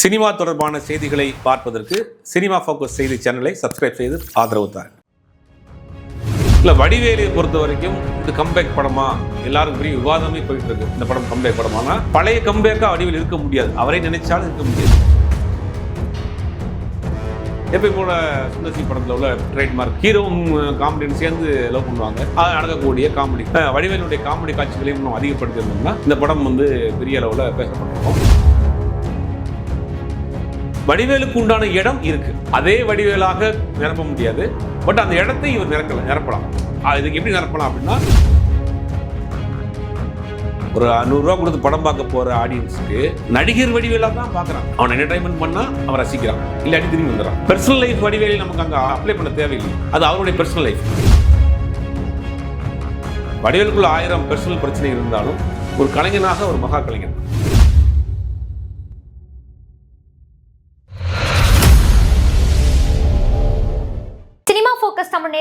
Cinema தொடர்பான செய்திகளை பார்ப்பதற்கு சினிமா ஃபோக்கஸ் செய்தி சேனலை சப்ஸ்கிரைப் செய்து ஆதரவு தாருங்கள் இல்லை வடிவேலியை பொறுத்த வரைக்கும் இது கம்பேக் படமா? எல்லாரும் பெரிய விவாதமே போயிட்டு இருக்கு இந்த படம் கம்பேக் படமானா பழைய கம்பேக்காக வடிவில் இருக்க முடியாது. அவரை நினைச்சாலும் இருக்க முடியாது. எப்பயும் போல சுந்தர்சி படத்தில் உள்ள ட்ரேட்மார்க் ஹீரோவும் காமெடியும் சேர்ந்து லவ் பண்ணுவாங்க. அது நடக்கக்கூடிய காமெடி வடிவேலுடைய காமெடி காட்சிகளையும் இன்னும் அதிகப்படுத்தியிருந்தோம்னா இந்த படம் வந்து பெரிய அளவில் பேசப்பட்டிருக்கோம். வடிவேலுக்கு உண்டான இடம் இருக்கு. அதே வடிவேலாக நிரப்ப முடியாது. பட் அந்த இடத்தை இவர் நிரப்பலாம். நிரப்பலாம் இதுக்கு எப்படி நிரப்பலாம் அப்படின்னா ஒரு நூறுரூவா கொடுத்து படம் பார்க்க போற ஆடியன்ஸுக்கு நடிகர் வடிவேலா தான் பார்க்குறான். அவன் என்டர்டைன்மெண்ட் பண்ணா அவன் ரசிக்கிறான். இல்லாட்டி திரும்பி வந்துடுறான். பர்சனல் லைஃப் வடிவேலி நமக்கு அங்கே அப்ளை பண்ண தேவையில்லை. அது அவருடைய பர்சனல் லைஃப் வடிவேலுக்குள்ள ஆயிரம் பர்சனல் பிரச்சனை இருந்தாலும் ஒரு கலைஞனாக ஒரு மகா கலைஞன்.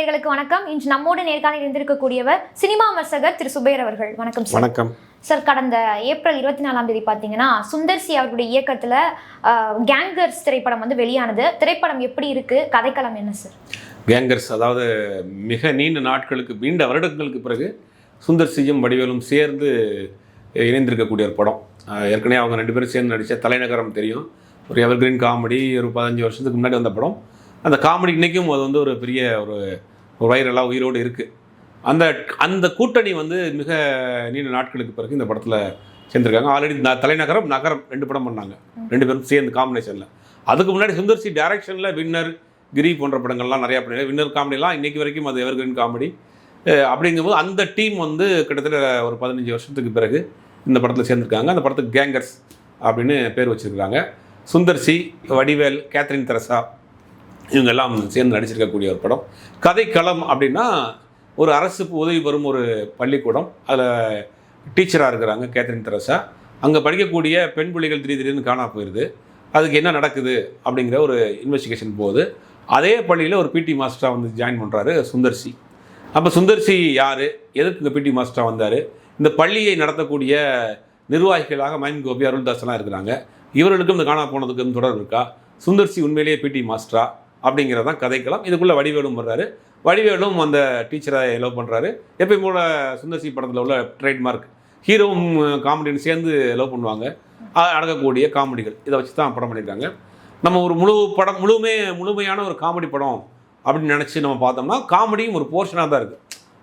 நேயர்களுக்கு வணக்கம். இன்று நம்மோடு நேர்காணல் இருந்திருக்கக்கூடியவர் சினிமா விமர்சகர் திரு சுபேர் அவர்கள். வணக்கம் சார். வணக்கம். சார் கடந்த ஏப்ரல் இருபத்தி நாலாம் தேதி பார்த்தீங்கன்னா சுந்தர் சி அவர்களுடைய இயக்கத்தில் கேங்கர்ஸ் திரைப்படம் வந்து வெளியானது. திரைப்படம் எப்படி இருக்கு? கதைக்களம் என்ன சார்? கேங்கர்ஸ் அதாவது மிக நீண்ட நாட்களுக்கு நீண்ட வருடங்களுக்கு பிறகு சுந்தர் சியும் வடிவேலும் சேர்ந்து இணைந்திருக்கக்கூடிய ஒரு படம். ஏற்கனவே அவங்க ரெண்டு பேரும் சேர்ந்து நடித்த தலைநகரம் தெரியும். ஒரு எவர்கிரீன் காமெடி ஒரு பதினஞ்சு வருஷத்துக்கு முன்னாடி வந்த படம். அந்த காமெடி இன்றைக்கும் அது வந்து ஒரு பெரிய ஒரு ஒரு வைரலாக உயிரோடு இருக்குது அந்த அந்த கூட்டணி வந்து மிக நீண்ட நாட்களுக்கு பிறகு இந்த படத்தில் சேர்ந்துருக்காங்க. ஆல்ரெடி தலைநகரம் நகரம் ரெண்டு படம் பண்ணாங்க. ரெண்டு பேரும் சேர்ந்து காம்பினேஷனில் அதுக்கு முன்னாடி சுந்தர் டேரக்ஷனில் வின்னர் கிரி போன்ற படங்கள்லாம் நிறையா பண்ணி வின்னர் காமெடிலாம் இன்றைக்கி வரைக்கும் அது எவர்கிரீன் காமெடி அப்படிங்கும்போது அந்த டீம் வந்து கிட்டத்தட்ட ஒரு பதினஞ்சு வருஷத்துக்கு பிறகு இந்த படத்தில் சேர்ந்துருக்காங்க. அந்த படத்துக்கு கேங்கர்ஸ் அப்படின்னு பேர் வச்சிருக்காங்க. சுந்தர்சி வடிவேல் கேத்ரின் தெரசா இவங்கெல்லாம் சேர்ந்து நடிச்சிருக்கக்கூடிய ஒரு படம். கதைக்களம் அப்படின்னா ஒரு அரசுக்கு உதவி பெறும் ஒரு பள்ளிக்கூடம். அதில் டீச்சராக இருக்கிறாங்க கேத்ரின் தெரசா. அங்கே படிக்கக்கூடிய பெண் பிள்ளைகள் திடீர் திடீர்னு காணா போயிடுது அதுக்கு என்ன நடக்குது அப்படிங்கிற ஒரு இன்வெஸ்டிகேஷன் போகுது. அதே பள்ளியில் ஒரு பிடி மாஸ்டராக வந்து ஜாயின் பண்ணுறாரு சுந்தர்சி. அப்போ சுந்தர்சி யார்? எதுக்கு இந்த பிடி மாஸ்டராக வந்தார்? இந்த பள்ளியை நடத்தக்கூடிய நிர்வாகிகளாக மைன் கோபி அருள்தாஸ்லாம் இருக்கிறாங்க. இவர்களுக்கும் இந்த காணா போனதுக்கும் தொடர்பு இருக்கா? சுந்தர்சி உண்மையிலேயே பிடி மாஸ்டரா அப்படிங்கிறதான் கதைக்கலாம் இதுக்குள்ளே வடிவேலும் வர்றாரு. வடிவேலும் அந்த டீச்சரை லவ் பண்ணுறாரு எப்பயும் போல சுந்தர்சி படத்தில் உள்ள ட்ரேட்மார்க் ஹீரோவும் காமெடியும் சேர்ந்து லவ் பண்ணுவாங்க. அடங்கக்கூடிய காமெடிகள். இதை வச்சு தான் படம் பண்ணியிருக்காங்க. நம்ம ஒரு முழு படம் முழுமே முழுமையான ஒரு காமெடி படம் அப்படின்னு நினச்சி நம்ம பார்த்தோம்னா காமெடியும் ஒரு போர்ஷனாக தான் இருக்குது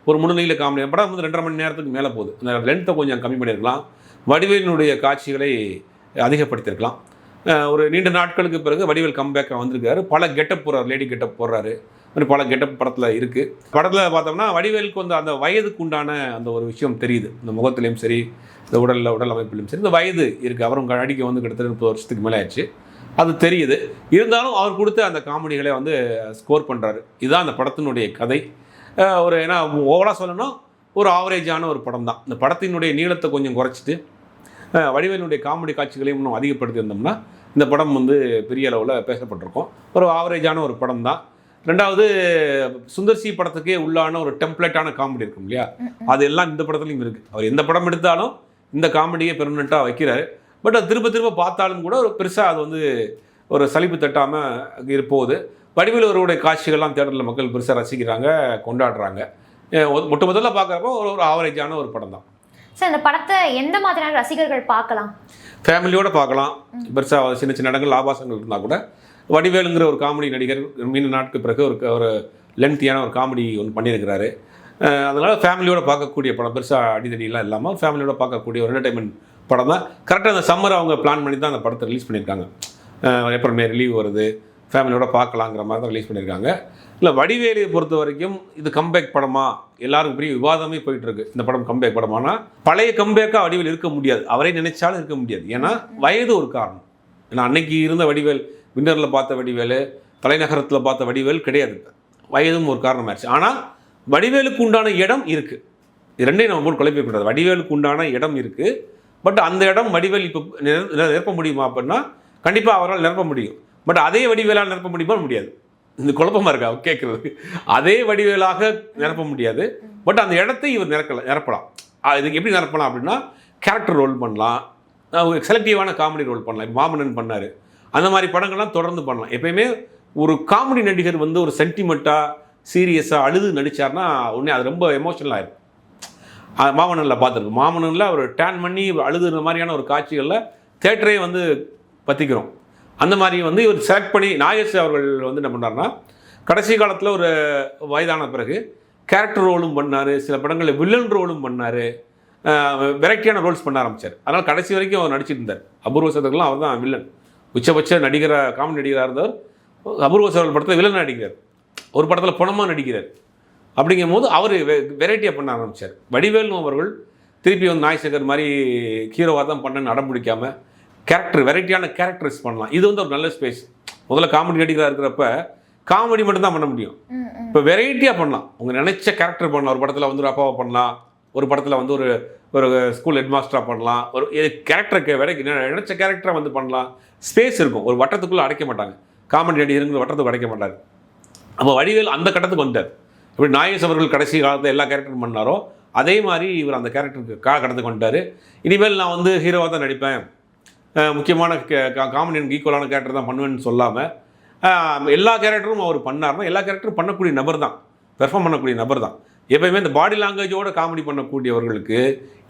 ஒரு முழுநீள காமெடி படம் வந்து ரெண்டரை மணி நேரத்துக்கு மேலே போகுது. அந்த லென்த்தை கொஞ்சம் கம்மி பண்ணியிருக்கலாம். வடிவேலினுடைய காட்சிகளை அதிகப்படுத்தியிருக்கலாம். ஒரு நீண்ட நாட்களுக்கு பிறகு வடிவேல் கம்பேக்காக வந்திருக்காரு. பல கெட்டப் போடுறாரு லேடி கெட்டப் போடுறாரு. மாதிரி பல கெட்டப் படத்தில் இருக்குது படத்தில் பார்த்தோம்னா வடிவேலுக்கு வந்து அந்த வயதுக்கு உண்டான அந்த ஒரு விஷயம் தெரியுது. இந்த முகத்துலேயும் சரி இந்த உடலில் உடல் அமைப்புலையும் சரி இந்த வயது இருக்குது அவரும் அடிக்க வந்து கிட்டத்தட்ட முப்பது வருஷத்துக்கு மேலே ஆச்சு. அது தெரியுது. இருந்தாலும் அவர் கொடுத்த அந்த காமெடிகளை வந்து ஸ்கோர் பண்ணுறாரு இதுதான் அந்த படத்தினுடைய கதை. ஒரு ஏன்னா ஓவராக சொல்லணும்னா ஒரு ஆவரேஜான ஒரு படம் தான் இந்த படத்தினுடைய நீளத்தை கொஞ்சம் குறைச்சிட்டு வடிவேலுடைய காமெடி காட்சிகளையும் இன்னும் அதிகப்படுத்தி இருந்தோம்னா இந்த படம் வந்து பெரிய அளவில் பேசப்பட்டிருக்கும். ஒரு ஆவரேஜான ஒரு படம் தான். ரெண்டாவது சுந்தர்சி படத்துக்கே உள்ளான ஒரு டெம்ப்ளேட்டான காமெடி இருக்கும் இல்லையா? அது எல்லாம் இந்த படத்துலையும் இருக்குது அவர் எந்த படம் எடுத்தாலும் இந்த காமெடியை பெர்மனெண்ட்டாக வைக்கிறாரு. பட் அது திரும்ப திரும்ப பார்த்தாலும் கூட ஒரு பெருசாக அது வந்து ஒரு சலிப்பு தட்டாமல் இருப்போது வடிவேலு அவருடைய காட்சிகள்லாம் தேட்டரில் மக்கள் பெருசாக ரசிக்கிறாங்க கொண்டாடுறாங்க. மொத்த முதல்ல பார்க்குறப்போ ஒரு ஒரு ஆவரேஜான ஒரு படம் தான். சார் இந்த படத்தை எந்த மாதிரியான ரசிகர்கள் பார்க்கலாம்? ஃபேமிலியோட பார்க்கலாம். பெருசாக சின்ன சின்ன இடங்கள் ஆபாசங்கள் இருந்தால் கூட வடிவேலுங்கிற ஒரு காமெடி நடிகர் மீன் நாட்கு பிறகு ஒரு ஒரு லென்த்தியான ஒரு காமெடி ஒன்று பண்ணியிருக்கிறாரு. அதனால் ஃபேமிலியோட பார்க்கக்கூடிய படம் பெருசாக அடிதடியெல்லாம் இல்லாமல் ஃபேமிலியோட பார்க்கக்கூடிய ஒரு என்டர்டைன்மெண்ட் படம் தான். கரெக்டாக அந்த சம்மர் அவங்க பிளான் பண்ணி தான் அந்த படத்தை ரிலீஸ் பண்ணியிருக்காங்க. அஹ் ஏப்ரல் மே ரிலீவ் வருது ஃபேமிலியோட பார்க்கலாங்கிற மாதிரி தான் ரிலீஸ் பண்ணியிருக்காங்க. இல்லை வடிவேலியை பொறுத்த வரைக்கும் இது கம்பேக் படமா? எல்லாருக்கும் பெரிய விவாதமே போயிட்டு இருக்கு இந்த படம் கம்பேக் படமானா பழைய கம்பேக்காக வடிவேல் இருக்க முடியாது. அவரே நினைச்சாலும் இருக்க முடியாது. ஏன்னா வயது ஒரு காரணம். ஏன்னா அன்னைக்கு இருந்த வடிவேல் வின்னரில் பார்த்த வடிவேல் தலைநகரத்தில் பார்த்த வடிவேல் கிடையாது. வயதும் ஒரு காரணமாயிருச்சு. ஆனால் வடிவேலுக்கு உண்டான இடம் இருக்குது இது ரெண்டையும் நம்ம போட்டு குழப்பிக்கூடாது வடிவேலுக்கு உண்டான இடம் இருக்குது பட் அந்த இடம் வடிவேல் இப்போ நிரப்ப முடியுமா அப்படின்னா கண்டிப்பாக அவரால் நிரப்ப முடியும். பட் அதே வடிவேலால் நிரப்ப முடியுமா முடியாது. இந்த குழப்பமாக இருக்கா? கேட்குறது அதே வடிவேலாக நிரப்ப முடியாது. பட் அந்த இடத்தை இவர் நிரக்கலாம் நிரப்பலாம். இதுக்கு எப்படி நிரப்பலாம் அப்படின்னா கேரக்டர் ரோல் பண்ணலாம். செலக்டிவான காமெடி ரோல் பண்ணலாம். இப்போ மாமன்னன் பண்ணார். அந்த மாதிரி படங்கள்லாம் தொடர்ந்து பண்ணலாம். எப்பயுமே ஒரு காமெடி நடிகர் வந்து ஒரு சென்டிமெண்ட்டாக சீரியஸாக அழுது நடித்தார்னா உடனே அது ரொம்ப எமோஷனல் ஆயிரும். மாமன்னனில் பார்த்துருக்கோம். மாமன்னனில் அவர் டேன் பண்ணி அழுதுற மாதிரியான ஒரு காட்சிகளில் தேட்டரே வந்து பற்றிக்கிறோம் அந்த மாதிரி வந்து இவர் செலக்ட் பண்ணி நாகேஷ் அவர்கள் வந்து என்ன பண்ணார்னா கடைசி காலத்தில் ஒரு வயதான பிறகு கேரக்டர் ரோலும் பண்ணார் சில படங்களில் வில்லன் ரோலும் பண்ணார் வெரைட்டியான ரோல்ஸ் பண்ண ஆரம்பித்தார் அதனால் கடைசி வரைக்கும் அவர் நடிச்சிட்டு இருந்தார். அபூர்வ சதர்கள்லாம் அவர் தான் வில்லன் உச்சபட்ச நடிகராக காமெடி நடிகராக இருந்தவர் அபூர்வ சதர்கள் படத்தில் வில்லன் நடிக்கிறார். ஒரு படத்தில் பணமாக நடிக்கிறார். அப்படிங்கும் போது அவர் வெரைட்டியாக பண்ண ஆரம்பித்தார் வடிவேலு அவர்கள் திருப்பி வந்து நாய்சேகர் மாதிரி ஹீரோவாக தான் பண்ணன்னு அடம் பிடிக்காமல் கேரக்டர் வெரைட்டியான கேரக்டர்ஸ் பண்ணலாம். இது வந்து ஒரு நல்ல ஸ்பேஸ் முதல்ல காமெடி நடிகராக இருக்கிறப்ப காமெடி மட்டும்தான் பண்ண முடியும். இப்போ வெரைட்டியாக பண்ணலாம். உங்கள் நினைச்ச கேரக்டர் பண்ணலாம். ஒரு படத்தில் வந்து ஒரு அப்பாவை பண்ணலாம். ஒரு படத்தில் வந்து ஒரு ஒரு ஸ்கூல் ஹெட் மாஸ்டராக பண்ணலாம். ஒரு கேரக்டருக்கு வெரைட்டி நினைச்ச கேரக்டரை வந்து பண்ணலாம். ஸ்பேஸ் இருக்கும். ஒரு வட்டத்துக்குள்ளே அடைக்க மாட்டாங்க. காமெடி நடிகருங்கிற வட்டத்துக்கு அடைக்க மாட்டார். அப்போ வடிவேல் அந்த கட்டத்துக்கு வந்தார் இப்படி நாயேஷ் அவர்கள் கடைசி காலத்தில் எல்லா கேரக்டரும் பண்ணாரோ அதே மாதிரி இவர் அந்த கேரக்டருக்கு கா கடத்துக்கு வந்துட்டார். இனிமேல் நான் வந்து ஹீரோவாக தான் நடிப்பேன். முக்கியமான காமெடியனுக்கு ஈக்குவலான கேரக்டர் தான் பண்ணுவேன்னு சொல்லாமல் எல்லா கேரக்டரும் அவர் பண்ணார்னா எல்லா கேரக்டரும் பண்ணக்கூடிய நபர் தான். பெர்ஃபார்ம் பண்ணக்கூடிய நபர் தான். எப்பயுமே இந்த பாடி லாங்குவேஜோட காமெடி பண்ணக்கூடியவர்களுக்கு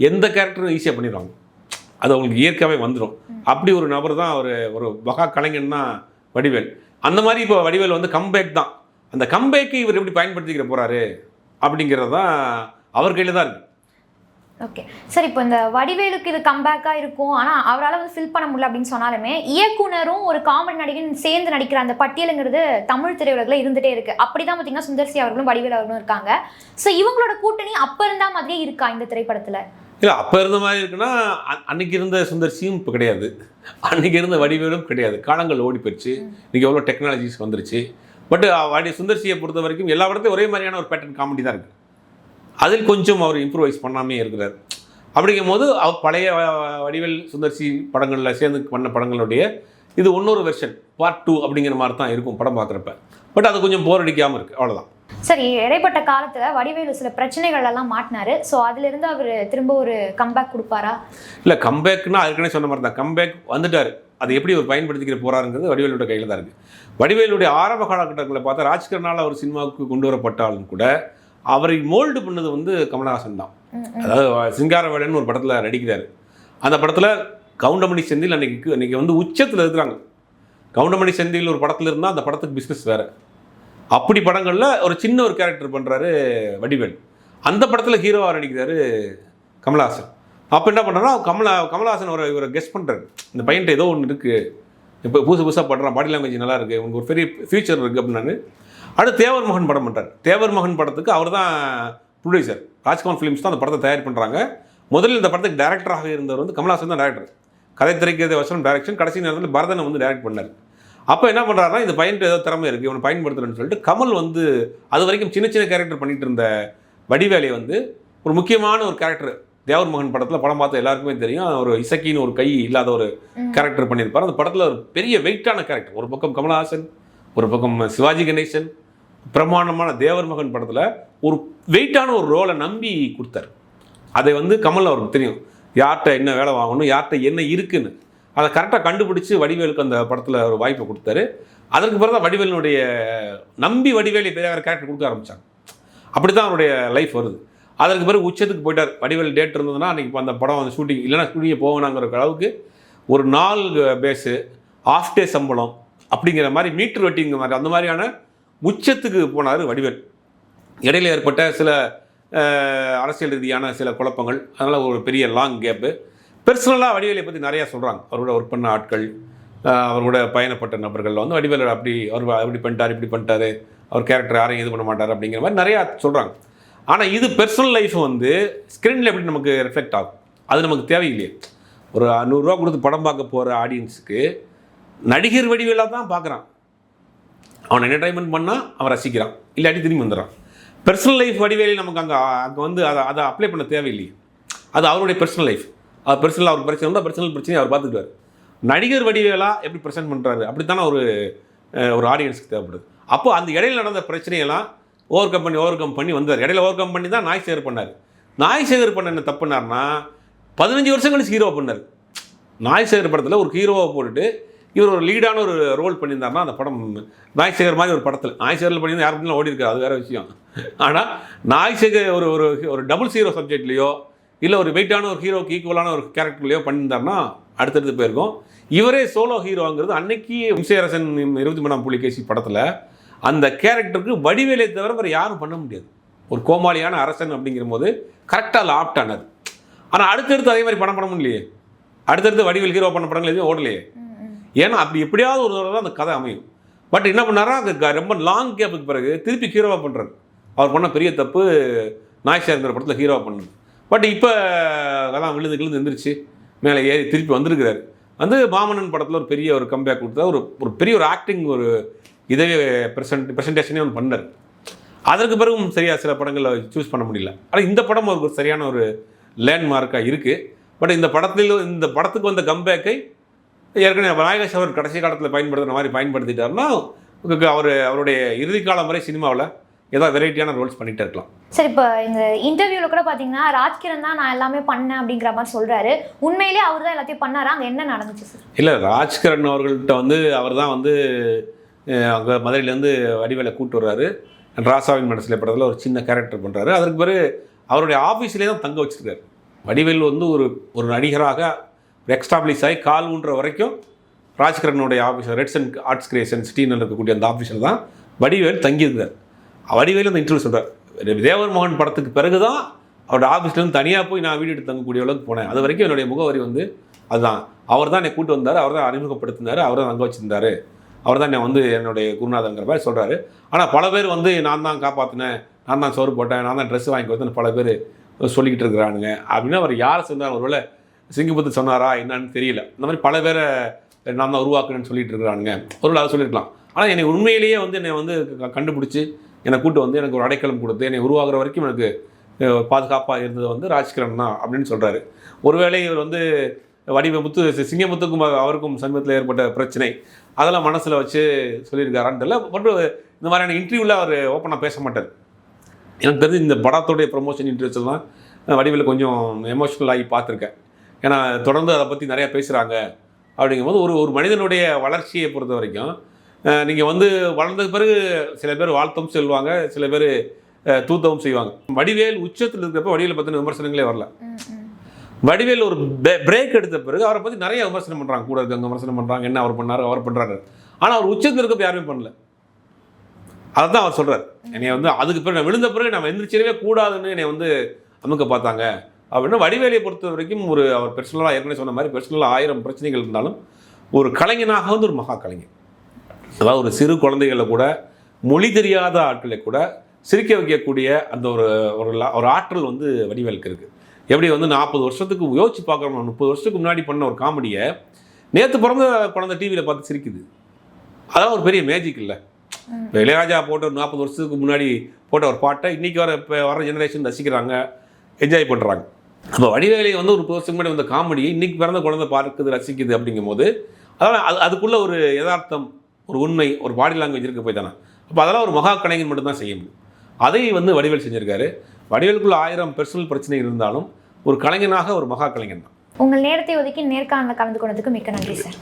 எந்த கேரக்டரும் ஈஸியாக பண்ணிடுவாங்க. அது அவங்களுக்கு இயற்கையாகவே வந்துடும் அப்படி ஒரு நபர் தான் ஒரு ஒரு மகா கலைஞன்னா வடிவேல். அந்த மாதிரி இப்போ வடிவேல் வந்து கம்பேக் தான். அந்த கம்பேக்கை இவர் எப்படி பயன்படுத்திக்கிற போகிறாரு அப்படிங்கிறது தான் அவர் கையில் தான் இருக்குது ஓகே சார் இப்போ இந்த வடிவேலுக்கு இது கம்பேக்காக இருக்கும். ஆனால் அவரால் வந்து ஃபில் பண்ண முடியல அப்படின்னு சொன்னாலுமே இயக்குனரும் ஒரு காமெடி நடிகன் சேர்ந்து நடிக்கிற அந்த பட்டியலுங்கிறது தமிழ் திரையுலகில் இருந்துகிட்டே இருக்கு. அப்படி தான் பார்த்தீங்கன்னா சுந்தர்சி அவர்களும் வடிவேல் அவர்களும் இருக்காங்க. ஸோ இவங்களோட கூட்டணி அப்போ இருந்தா மாதிரியே இருக்கா இந்த திரைப்படத்தில்? இல்லை அப்போ இருந்த மாதிரி இருக்குன்னா அன்னைக்கு இருந்த சுந்தர்சியும் இப்போ கிடையாது. அன்னைக்கு இருந்த வடிவேலும் கிடையாது. காலங்கள் ஓடி போயிடுச்சு இன்னைக்கு எவ்வளோ டெக்னாலஜிஸ் வந்துருச்சு. பட் வடி சுந்தர்சியை பொறுத்த வரைக்கும் எல்லா இடத்தையும் ஒரே மாதிரியான ஒரு பேட்டர்ன் காமெடி தான் இருக்குது அதில் கொஞ்சம் அவர் இம்ப்ரூவைஸ் பண்ணாமே இருக்கிறார். அப்படிங்கும் போது அவர் பழைய வடிவேல் சுந்தர்சி படங்களில் சேர்ந்து பண்ண படங்களுடைய இது இன்னொரு வெர்ஷன் பார்ட் டூ அப்படிங்கிற மாதிரி தான் இருக்கும் படம் பார்க்குறப்ப. பட் அது கொஞ்சம் போர் அடிக்காமல் இருக்குது அவ்வளோதான் சரி இடைப்பட்ட காலத்தில் வடிவேலு சில பிரச்சனைகள் எல்லாம் மாட்டினாரு. ஸோ அதிலிருந்து அவர் திரும்ப ஒரு கம்பேக் கொடுப்பாரா? இல்லை கம்பேக்னா ஏற்கனவே சொன்ன மாதிரி தான். கம்பேக் வந்துட்டார். அது எப்படி அவர் பயன்படுத்திக்கிற போறாருங்கிறது வடிவேலுடைய கையில் தான் இருக்குது வடிவேலுடைய ஆரம்ப காலகட்டங்களில் பார்த்தா ராஜ்கர்னால் அவர் சினிமாவுக்கு கொண்டு வரப்பட்டாலும் கூட அவரை மோல்டு பண்ணது வந்து கமலஹாசன் தான். அதாவது சிங்காரவேலன் ஒரு படத்தில் நடிக்கிறார். அந்த படத்தில் கவுண்டமணி செந்தில் அன்னைக்கு அன்னைக்கு வந்து உச்சத்தில் இருக்கிறாங்க. கவுண்டமணி செந்தில் ஒரு படத்தில் இருந்தால் அந்த படத்துக்கு பிஸ்னஸ் வேறு. அப்படி படங்களில் ஒரு சின்ன ஒரு கேரக்டர் பண்ணுறாரு வடிவேல். அந்த படத்தில் ஹீரோவாக நடிக்கிறாரு கமலஹாசன். அப்போ என்ன பண்ணுறா கமலா கமலஹாசன் அவரை இவரை கெஸ்ட் பண்ணுறாரு இந்த பையன்ட்ட ஏதோ ஒன்று இருக்குது இப்போ புதுசு புதுசாக பண்ணுறான் பாடி லாங்குவேஜ் நல்லா இருக்குது உங்களுக்கு ஒரு பெரிய ஃபியூச்சர் இருக்குது அப்படின்னாரு. அடுத்து தேவர் மகன் படம் பண்ணுறாரு தேவர் மகன் படத்துக்கு அவர் தான் ப்ரொடியூசர் ராஜ்குமார் ஃபிலிம்ஸ் தான் அந்த படத்தை தயார் பண்ணுறாங்க முதல்ல இந்த படத்துக்கு டேரக்டராக இருந்தவர் வந்து கமலஹாசன் தான் டேரக்டர் கதை திரைக்கிறது வசனம் டைரக்ஷன் கடைசி நேரத்தில் பரதனை வந்து டைரக்ட் பண்ணார். அப்போ என்ன பண்ணுறாருன்னா இந்த பையன்ட்டு ஏதோ திறமை இருக்குது இவனை பயன்படுத்துறேன்னு சொல்லிட்டு கமல் வந்து அது வரைக்கும் சின்ன சின்ன கேரக்டர் பண்ணிட்டு இருந்த வடிவேலை வந்து ஒரு முக்கியமான ஒரு கேரக்டர் தேவர் மகன் படத்தில் படம் பார்த்த எல்லாருக்குமே தெரியும். ஒரு இசக்கின்னு ஒரு கை இல்லாத ஒரு. கேரக்டர் பண்ணியிருப்பார். அந்த படத்தில் ஒரு பெரிய வெயிட்டான கேரக்டர் ஒரு பக்கம் கமலஹாசன் ஒரு பக்கம் சிவாஜி கணேசன் பிரமாண்டமான தேவர் மகன் படத்தில் ஒரு வெயிட்டான ஒரு ரோலை நம்பி கொடுத்தாரு. அதை வந்து கமல் அவருக்கு தெரியும். யார்கிட்ட என்ன வேலை வாங்கணும் யார்கிட்ட என்ன இருக்குன்னு. அதை கரெக்டாக கண்டுபிடிச்சி வடிவேலுக்கு அந்த படத்தில் ஒரு வாய்ப்பை கொடுத்தாரு. அதற்கு பிறகு தான் வடிவேலினுடைய நம்பி வடிவேலி பெரிய கேரக்டர் கொடுக்க ஆரம்பித்தாங்க அப்படி தான் அவருடைய லைஃப் வருது. அதற்கு பிறகு உச்சத்துக்கு போயிட்டார். வடிவேல் டேட் இருந்ததுன்னா அன்றைக்கி இப்போ அந்த படம் அந்த ஷூட்டிங் இல்லைன்னா ஸ்டூடியோ போகணுங்கிற அளவுக்கு ஒரு நாள் பேஸு ஆஃப் டே சம்பளம் அப்படிங்கிற மாதிரி மீட்டர் வெட்டிங்கிற மாதிரி அந்த மாதிரியான உச்சத்துக்கு போனார் வடிவேல். இடையில் ஏற்பட்ட சில அரசியல் ரீதியான சில குழப்பங்கள். அதனால் ஒரு பெரிய லாங் கேப்பு பெர்சனலாக வடிவேலை பற்றி நிறையா சொல்கிறாங்க அவரோட ஒர்க் பண்ண ஆட்கள் அவரோட பயணப்பட்ட நபர்கள். வந்து வடிவேல் அப்படி அவர் அப்படி பண்ணிட்டார் இப்படி பண்ணிட்டார். அவர் கேரக்டர் யாரையும் இது பண்ண மாட்டார் அப்படிங்கிற மாதிரி நிறையா சொல்கிறாங்க ஆனால் இது பர்சனல் லைஃப் வந்து ஸ்க்ரீனில் எப்படி நமக்கு ரிஃப்ளெக்ட் ஆகும்? அது நமக்கு தேவையில்லையே. ஒரு நூறுரூவா கொடுத்து படம் பார்க்க போகிற ஆடியன்ஸுக்கு நடிகர் வடிவேலாக தான் பார்க்குறான். அவன் என்டர்டைன்மெண்ட் பண்ணால் அவன் ரசிக்கிறான். இல்லாட்டி திரும்பி வந்துடுறான். பர்சனல் லைஃப் வடிவேலி நமக்கு அங்கே அங்கே வந்து அதை அதை அப்ளை பண்ண தேவையில்லையே. அது அவருடைய பர்சனல் லைஃப் அது பர்சனல் அவர் பிரச்சனை இருந்தால் பர்சனல் பிரச்சனையை அவர் பார்த்துக்குவார். நடிகர் வடிவேலா எப்படி ப்ரெசென்ட் பண்ணுறாரு அப்படித்தானே ஒரு ஒரு ஆடியன்ஸுக்கு தேவைப்படுது. அப்போ அந்த இடையில நடந்த பிரச்சனையெல்லாம் ஓவர் கம் பண்ணி ஓவர் கம் பண்ணி வந்தார் இடையில ஓவர் கம் பண்ணி தான் நாய் சேகர் பண்ணார். நாய் சேகர் பண்ண என்ன தப்புனார்னா பதினஞ்சு வருஷம் கழிச்சு ஹீரோ பண்ணார். நாய் சேகர் படத்தில் ஒரு ஹீரோவை போட்டுட்டு இவர் ஒரு லீடான ஒரு ரோல் பண்ணியிருந்தாருன்னா அந்த படம் நாய்சேகர் மாதிரி ஒரு படத்தில். நாய்சேகரில் பண்ணியிருந்தா யார் பற்றியும் ஓடி இருக்காது அது வேற விஷயம். ஆனால் நாய்சேகர் ஒரு ஒரு ஒரு டபுள் ஹீரோ சப்ஜெக்ட்லேயோ இல்லை ஒரு வெயிட்டான ஒரு ஹீரோக்கு ஈக்குவலான ஒரு கேரக்டர்லையோ பண்ணியிருந்தாருன்னா அடுத்தடுத்து போயிருக்கோம். இவரே சோலோ ஹீரோங்கிறது அன்னைக்கு வம்சியரசன் இருபத்தி மூணாம் புலிகேசி படத்தில் அந்த கேரக்டருக்கு வடிவேலை தவிர வேறு யாரும் பண்ண முடியாது. ஒரு கோமாளியான அரசன் அப்படிங்கிற போது கரெக்டாக அதில் ஆப்டானது ஆனால் அடுத்தடுத்து அதே மாதிரி படம் பண்ண முடியலையே. அடுத்தடுத்து வடிவேல் ஹீரோ பண்ண படங்கள் எதுவும் ஓடலையே. ஏன்னா அப்படி எப்படியாவது ஒரு தடவை தான் அந்த கதை அமையும். பட் என்ன பண்ணாரா அது க- ரொம்ப லாங் கேப்புக்கு பிறகு திருப்பி ஹீரோவாக பண்ணுறாரு அவர் பண்ண பெரிய தப்பு நாய்ஸாருங்கிற படத்தில் ஹீரோவாக பண்ணது. பட் இப்போ அதான் விழுந்து கிழுந்து எந்திரிச்சு மேலே ஏறி திருப்பி வந்திருக்கிறாரு. வந்து மாமன்னன் படத்தில் ஒரு பெரிய ஒரு கம்பேக் கொடுத்தா ஒரு ஒரு பெரிய ஒரு ஆக்டிங் ஒரு இதவே ப்ரெசன்ட் ப்ரெசன்டேஷனே ஒன்று பண்ணார். அதற்கு பிறகும் சரியாக சில படங்களை சூஸ் பண்ண முடியல. ஆனால் இந்த படம் ஒரு சரியான ஒரு லேண்ட்மார்க்காக இருக்குது பட் இந்த படத்தில் இந்த படத்துக்கு வந்த கம்பேக்கை ஏற்கனவே நாயகேஷ் அவர் கடைசி காலத்தில் பயன்படுத்துகிற மாதிரி பயன்படுத்திட்டாருன்னா அவர் அவருடைய இறுதி காலம் வரை சினிமாவில் ஏதாவது வெரைட்டியான ரோல்ஸ் பண்ணிகிட்டே இருக்கலாம். சரி இப்போ இந்த இன்டர்வியூல கூட பாத்தீங்கன்னா ராஜ்கிரண் தான் நான் எல்லாமே பண்ணேன் அப்படிங்கிற மாதிரி சொல்றாரு. உண்மையிலேயே அவர் தான் எல்லாத்தையும் பண்ணாரா? அங்க என்ன நடந்துச்சு சார் இல்லை ராஜ்கிரண் அவர்கள்ட்ட வந்து அவர் தான் வந்து அங்கே மதுரையிலேருந்து வடிவேலை கூட்டு வர்றாரு. ராசாவின் மனசில் படத்தில் ஒரு சின்ன கேரக்டர் பண்ணுறாரு அதற்கு பிறகு அவருடைய ஆஃபீஸ்லேயே தான் தங்க வச்சிருக்காரு. வடிவேல் வந்து ஒரு ஒரு நடிகராக எக்ஸ்டாப்ளிஷ் ஆகி கால் ஊன்ற வரைக்கும் ராஜ்கரனுடைய officer reds and arts creation சிட்டின்னு இருக்கக்கூடிய அந்த ஆஃபீஸில் தான் வடிவேல் தங்கியிருந்தார் வடிவேல் அந்த இன்டர்வியூ சொல்கிறார் தேவர் மோகன் படத்துக்கு பிறகு தான் அவரோட ஆஃபீஸ்லேருந்து தனியாக போய் நான் வீடு எடுத்து தங்கக்கூடிய அளவுக்கு போனேன். அது வரைக்கும் என்னுடைய முகவரி வந்து அதுதான். அவர் தான் என்னை கூட்டு வந்தார் அவர் தான் அறிமுகப்படுத்தினார் அவர் தான் தங்க வச்சிருந்தாரு. அவர் தான் என்னை வந்து என்னுடைய குருநாதங்கிற மாதிரி சொல்கிறாரு ஆனால் பல பேர் வந்து நான் தான் காப்பாற்றினேன் நான் தான் சோறு போட்டேன் நான் தான் ட்ரெஸ் வாங்கி கொடுத்தேன்னு பல பேர் சொல்லிக்கிட்டு இருக்கிறானுங்க. அப்படின்னு அவர் யாரை சேர்ந்தாலும் ஒருவேளை சிங்கப்பூத்து சொன்னாரா என்னன்னு தெரியல. இந்த மாதிரி பல பேரை நான் தான் உருவாக்குறேன்னு சொல்லிட்டு இருக்கிறானுங்க. ஒரு அதை சொல்லியிருக்கலாம் ஆனால் என்னை உண்மையிலேயே வந்து என்னை வந்து க- கண்டுபிடிச்சி என்னை கூட்டு வந்து எனக்கு ஒரு அடைக்கலம் கொடுத்து என்னை உருவாகிற வரைக்கும் எனக்கு பாதுகாப்பாக இருந்தது வந்து ராஜ்கிரண் தான் அப்படின்னு சொல்கிறாரு ஒருவேளை இவர் வந்து வடிவமுத்து சி- சிங்கமுத்துக்கும் அவருக்கும் சமீபத்தில் ஏற்பட்ட பிரச்சனை. அதெல்லாம் மனசில் வச்சு சொல்லியிருக்காரான்னு தெரியல. பட் இந்த மாதிரியான இன்டர்வியூவில் அவர் ஓப்பனாக பேச மாட்டார். எனக்கு தெரிஞ்சு இந்த படத்துடைய ப்ரொமோஷன் இன்டர்வியூஸ் தான் வடிவில் கொஞ்சம் எமோஷ்னல் ஆகி பார்த்துருக்கேன். ஏன்னா தொடர்ந்து அதை பற்றி நிறையா பேசுகிறாங்க அப்படிங்கும்போது ஒரு ஒரு மனிதனுடைய வளர்ச்சியை பொறுத்த வரைக்கும் நீங்கள் வந்து வளர்ந்த பிறகு சில பேர் வாழ்த்தவும் சொல்லுவாங்க சில பேர் தூத்தவும் செய்வாங்க. வடிவேல் உச்சத்தில் இருக்கிறப்ப வடிவேலை பற்றின விமர்சனங்களே வரல. வடிவேல் ஒரு பிரேக் எடுத்த பிறகு அவரை பற்றி நிறைய விமர்சனம் பண்ணுறாங்க கூட இருக்கவங்க விமர்சனம் பண்ணுறாங்க என்ன அவர் பண்ணாரு அவர் பண்ணுறாரு ஆனால் அவர் உச்சத்தில் இருக்கப்ப யாருமே பண்ணல. அதை தான் அவர் சொல்கிறார் என்னை வந்து அதுக்கு பிறகு நான் விழுந்த பிறகு நம்ம எந்திரிச்சிடவே கூடாதுன்னு என்னை வந்து அமுக்க பார்த்தாங்க. அப்படின்னா வடிவேலையை பொறுத்த வரைக்கும் ஒரு அவர் பெர்சனலாக ஏற்கனவே சொன்ன மாதிரி பெர்சனலாக ஆயிரம் பிரச்சனைகள் இருந்தாலும் ஒரு கலைஞனாக வந்து ஒரு மகா கலைஞர். அதாவது ஒரு சிறு குழந்தைகளை கூட மொழி தெரியாத ஆட்களை கூட சிரிக்க வைக்கக்கூடிய அந்த ஒரு ஒரு ஆற்றல் வந்து வடிவேலுக்கு இருக்குது எப்படி வந்து நாற்பது வருஷத்துக்கு யோசிச்சு பார்க்குறோம் முப்பது வருஷத்துக்கு முன்னாடி பண்ண ஒரு காமெடியை நேற்று பிறந்த குழந்தை டிவியில் பார்த்து சிரிக்குது. அதான் ஒரு பெரிய மேஜிக் இல்லை. இளையராஜா போட்ட ஒரு நாற்பது வருஷத்துக்கு முன்னாடி போட்ட ஒரு பாட்டை இன்றைக்கி வர இப்போ வர ஜெனரேஷன் ரசிக்கிறாங்க என்ஜாய் பண்ணுறாங்க அப்போ வடிவேலை வந்து ஒரு முப்பது முன்னாடி வந்த காமெடியை இன்றைக்கி பிறந்த குழந்தை பார்க்குது ரசிக்குது அப்படிங்கும்போது அதனால் அது அதுக்குள்ளே ஒரு யதார்த்தம் ஒரு உண்மை ஒரு பாடி லாங்குவேஜ் இருக்க போய் தானே. அப்போ அதெல்லாம் ஒரு மகா கலைஞன் மட்டும்தான் செய்ய முடியும். அதை வந்து வடிவேல் செஞ்சிருக்காரு. வடிவேலுக்குள்ள ஆயிரம் பர்சனல் பிரச்சனை இருந்தாலும் ஒரு கலைஞனாக ஒரு மகா கலைஞன் தான். உங்கள் நேரத்தை ஒதுக்கி நேர்காணல கலந்து கொண்டதுக்கு மிக்க நன்றி சார்.